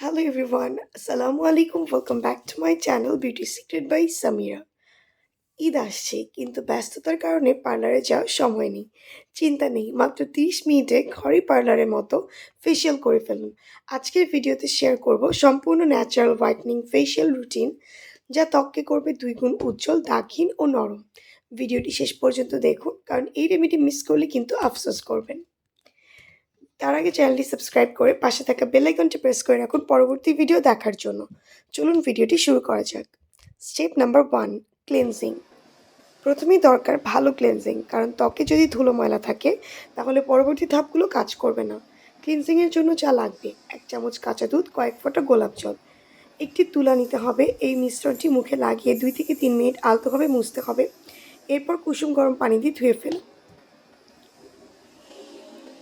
Hello everyone, Assalamu alaikum. Welcome back to my channel Beauty Secret by Samira. Eid আসছে কিন্তু ব্যস্ততার কারণে পার্লারে যাওয়ার সময় নেই। চিন্তা নেই মাত্র তিরিশ মিনিটে ঘরে পার্লারের মতো ফেসিয়াল করে ফেলুন। আজকের ভিডিওতে শেয়ার করব সম্পূর্ণ ন্যাচারাল হোয়াইটনিং ফেসিয়াল রুটিন যা ত্বককে করবে দুই গুণ উজ্জ্বল দাগহীন ও নরম। ভিডিওটি শেষ পর্যন্ত দেখুন কারণ এই রেমেডি মিস করলে কিন্তু আফসোস করবেন। তার আগে চ্যানেলটি সাবস্ক্রাইব করে পাশে থাকা বেল আইকনটি প্রেস করে রাখুন পরবর্তী ভিডিও দেখার জন্য। চলুন ভিডিওটি শুরু করা যাক। স্টেপ নাম্বার ওয়ান ক্লেনজিং প্রথমেই দরকার ভালো ক্লেনজিং কারণ ত্বকে যদি ধুলো ময়লা থাকে, তাহলে পরবর্তী ধাপগুলো কাজ করবে না। ক্লিনজিংয়ের জন্য যা লাগবে, এক চামচ কাঁচা দুধ, কয়েক ফোঁটা গোলাপ জল। একটি তুলা নিতে হবে, এই মিশ্রণটি মুখে লাগিয়ে দুই থেকে তিন মিনিট আলতোভাবে মুছতে হবে। এরপর কুসুম গরম পানি দিয়ে ধুয়ে ফেলুন।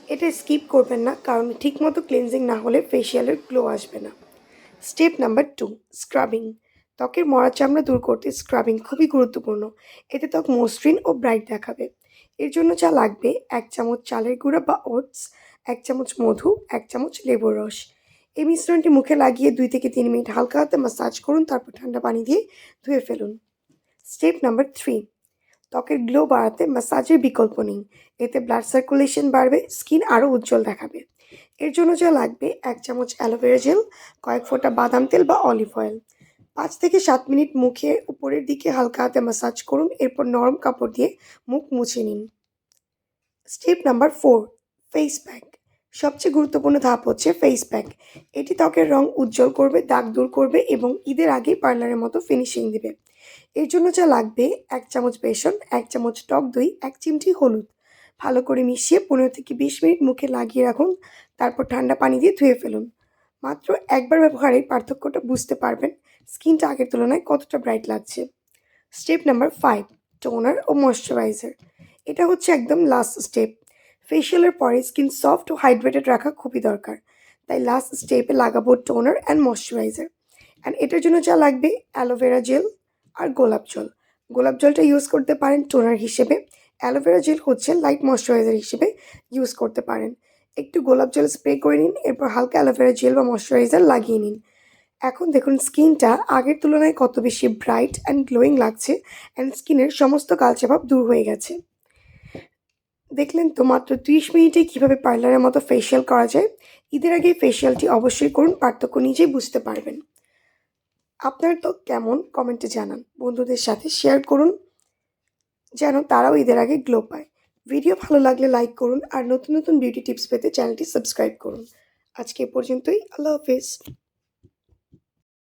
এটা স্কিপ করবেন না, কারণ ঠিকমতো ক্লিনজিং না হলে ফেসিয়ালের গ্লো আসবে না। স্টেপ নাম্বার টু স্ক্রাবিং ত্বকের মরা চামড়া দূর করতে স্ক্রাবিং খুবই গুরুত্বপূর্ণ। এতে ত্বক মসৃণ ও ব্রাইট দেখাবে। এর জন্য যা লাগবে, এক চামচ চালের গুঁড়া বা ওটস এক চামচ মধু, এক চামচ লেবুর রস। এই মিশ্রণটি মুখে লাগিয়ে দুই থেকে তিন মিনিট হালকা হাতে মাসাজ করুন, তারপর ঠান্ডা পানি দিয়ে ধুয়ে ফেলুন। স্টেপ নাম্বার থ্রি ত্বকের গ্লো বাড়াতে ম্যাসাজের বিকল্প নেই। এতে ব্লাড সার্কুলেশন বাড়বে স্কিন আরও উজ্জ্বল দেখাবে। এর জন্য যা লাগবে, এক চামচ অ্যালোভেরা জেল কয়েক ফোঁটা বাদাম তেল বা অলিভ অয়েল পাঁচ থেকে সাত মিনিট মুখে উপরের দিকে হালকা হাতে ম্যাসাজ করুন, এরপর নরম কাপড় দিয়ে মুখ মুছে নিন। Step number four face pack সবচেয়ে গুরুত্বপূর্ণ ধাপ হচ্ছে ফেস প্যাক এটি ত্বকের রং উজ্জ্বল করবে, দাগ দূর করবে এবং ঈদের আগেই পার্লারের মতো ফিনিশিং দিবে। এর জন্য যা লাগবে, এক চামচ বেসন, এক চামচ টক দই, এক চিমটি হলুদ। ভালো করে মিশিয়ে পনেরো থেকে বিশ মিনিট মুখে লাগিয়ে রাখুন, তারপর ঠান্ডা পানি দিয়ে ধুয়ে ফেলুন। মাত্র একবার ব্যবহারে পার্থক্যটা বুঝতে পারবেন স্কিনটা আগের তুলনায় কতটা ব্রাইট লাগছে। স্টেপ নাম্বার ফাইভ টোনার ও ময়শ্চারাইজার এটা হচ্ছে একদম লাস্ট স্টেপ ফেশিয়ালের পরে স্কিন সফট ও হাইড্রেটেড রাখা খুবই দরকার। তাই লাস্ট স্টেপে লাগাবো টোনার অ্যান্ড ময়শ্চারাইজার অ্যান্ড এটার জন্য যা লাগবে অ্যালোভেরা জেল আর গোলাপ জল। গোলাপ জলটা ইউজ করতে পারেন টোনার হিসেবে। অ্যালোভেরা জেল হচ্ছে লাইট ময়শ্চারাইজার হিসেবে ইউজ করতে পারেন। একটু গোলাপ জল স্প্রে করে নিন, এরপর হালকা অ্যালোভেরা জেল বা ময়শ্চারাইজার লাগিয়ে নিন। এখন দেখুন স্কিনটা আগের তুলনায় কত বেশি ব্রাইট অ্যান্ড গ্লোয়িং লাগছে। অ্যান্ড স্কিনের সমস্ত কালচে ভাব দূর হয়ে গেছে। দেখলেন তো মাত্র ত্রিশ মিনিটে কীভাবে পার্লারের মতো ফেসিয়াল করা যায়? ঈদের আগে ফেসিয়ালটি অবশ্যই করুন, পার্থক্য নিজেই বুঝতে পারবেন। আপনার তো কেমন? কমেন্টে জানান। বন্ধুদের সাথে শেয়ার করুন, যেন তারাও ঈদের আগে গ্লো পায়। ভিডিও ভালো লাগলে লাইক করুন আর নতুন নতুন বিউটি টিপস পেতে চ্যানেলটি সাবস্ক্রাইব করুন। আজকে পর্যন্তই। আল্লাহ হাফেজ।